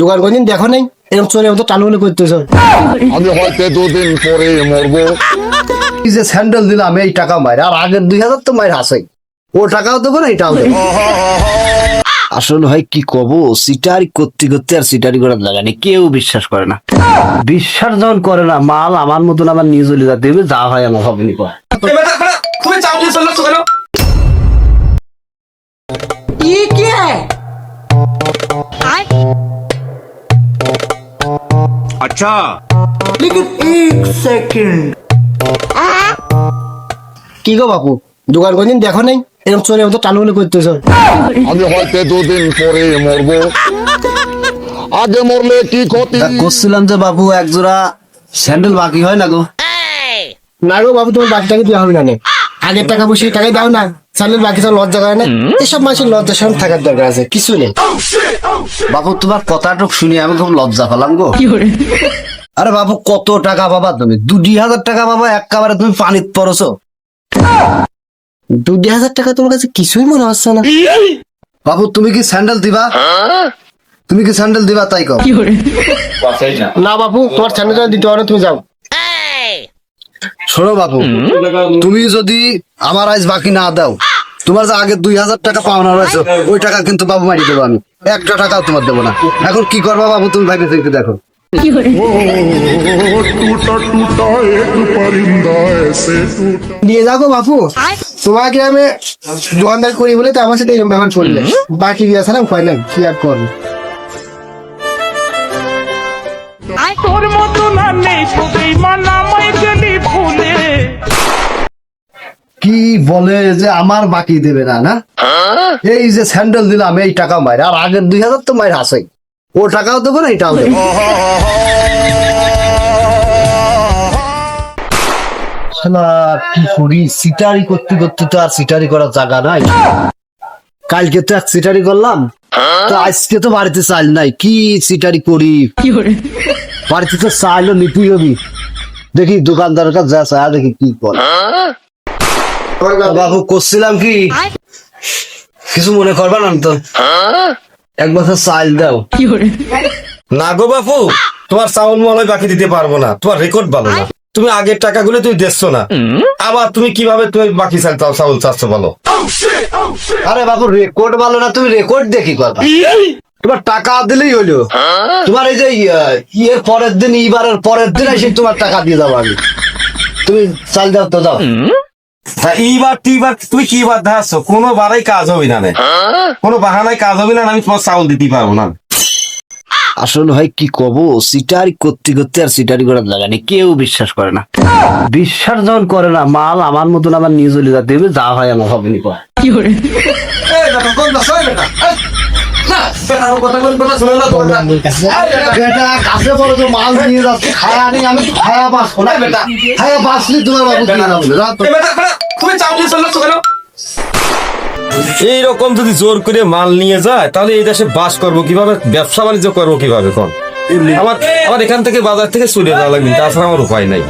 দোকান কোনদিন দেখো নাই? এরকম চোরের মতো টালু করতেছ। আমি হয়তো দুদিন পরে মরবো। এই যে স্যান্ডেল দিলাম এই টাকা মাইরে আর আগের দুই হাজার তো মাইর আসেই ও টাকাও দেবো না এটাও দেবো। আসলে হয় কি কব সিটারি করতে করতে আর সিটারি করার লাগানি কেউ বিশ্বাস করে না। বিশ্বাস যখন করে না মাল আমার মতন আমার নিয়ে চলে যাতে হবে যা হয় আমার হবে নি কয়। তুমি চলে কেন? কি? গো বাপু? দোকান কোনদিন দেখো নাই? এরকম চোরের মতো টালু করতেছ। আমি হয়তো দুদিন পরে মরবো। আগে মরলে কি ক্ষতি? করছিলাম যে বাবু এক জোড়া স্যান্ডেল বাকি হয় না গো। না গো বাবু তোমার বাকি টাকা দেওয়া হবে না নে। আগের টাকা বসে টাকাই দাও না? চালের বাকি সব লজ্জা করে না? এসব মানুষের লজ্জা সব থাকার দরকার আছে কিছু নেই। বাবু তোমার কথাটুক শুনি আমি খুব লজ্জা পেলাম গো। আরে বাবু কত টাকা পাবা তুমি? দুই হাজার টাকা পাবা একেবারে তুমি পানিত পড়ছো। দু দেড় হাজার টাকা তোমার কাছে কিছুই মনে হচ্ছে না। বাবু তুমি কি স্যান্ডেল দিবা? তুমি কি স্যান্ডেল দিবা তাই কও। না। বাবু তোমার স্যান্ডেল দিতে পারো তুমি যাও। শোনো বাপু তুমি যদি আমার আজ বাকি না দাও তোমার যে আগে দুই হাজার টাকা পাওনা রয়েছে ওই টাকা কিন্তু বাবু মারি দেবো আমি। একটা টাকাও তোমার দেবো না। এখন কি করবা বাবু তুমি ভাইকে থেকে দেখো। নিয়ে যাব বাপু। তোমার গ্রামে দোকানদার করি বলে তো আমার সাথে এরকম ব্যবহার চললে বাকি বিয়া না উপায় নাই কি আর করব? তোর মতো না নেই কি বলে যে আমার বাকি দেবে না না? এই যে স্যান্ডেল দিলাম এই টাকা মাইরে আর আগের দুই হাজার তো মাইর আসেই ও টাকাও দেবো না এটাও দেবো। কি করি? সিটারি করতে করতে তো আর সিটারি করার জায়গা নাই। কালকে তো এক সিটারি করলাম। তো আজকে তো বাড়িতে চাল নাই কি সিটারি করি? বাড়িতে তো চাইলো নিতুই হবি। দেখি দোকানদারের কাছে যা চায় দেখি কি করে। বাবু করছিলাম কি? কিছু মনে করবা না তো। এক বছর চাল দাও। না গো বাপু তোমার চাউল বাকি দিতে পারব না। তোমার রেকর্ড ভালো না। তুমি আগের টাকাগুলো তুমি দেখছ না। আবার তুমি কীভাবে তুমি বাকি চাল চাও- চাউল চাচ্ছ বলো? আরে বাবু রেকর্ড ভালো না তুমি রেকর্ড দেখি কথা তোমার টাকা দিলেই হলো। তোমার এই যে ইয়ে- ইয়ের পরের দিন ইবারের পরের দিন এসে তোমার টাকা দিয়ে যাব আমি। তুমি চাল দাও তো দাও। এইবার তুইবার তুমি কি বার দেখাচ্ছ কোনো বারাই কাজ হবে না কোনো বাহানায় কাজ হবে না আমি তোমার চাউল দিতে পারব না আসলে ভাই কি কব সিটারি করতে করতে আর সিটারি করার লাগানি কেউ বিশ্বাস করে না। বিশ্বাস যখন করে না মাল আমার মতন আমার নিউজ চলে যাতে হবে যা হয় আমার হবে নি কয়। বেটা। কাছে বড় তো মাল নিয়ে যাচ্ছে খায়া নেই আমি খায়া বাঁচবো না। বেটা। খায়া বাঁচলি তোমার বাবু দিয়ে না, রাত তুমি চাউল দিয়ে কেন? এইরকম যদি জোর করে মাল নিয়ে যায় তাহলে এই দেশে বাস করব কীভাবে? ব্যবসা বাণিজ্য করব কীভাবে কোন? আমার আমার এখান থেকে বাজার থেকে চলে যাওয়া লাগবে তাছাড়া আমার উপায় নাই।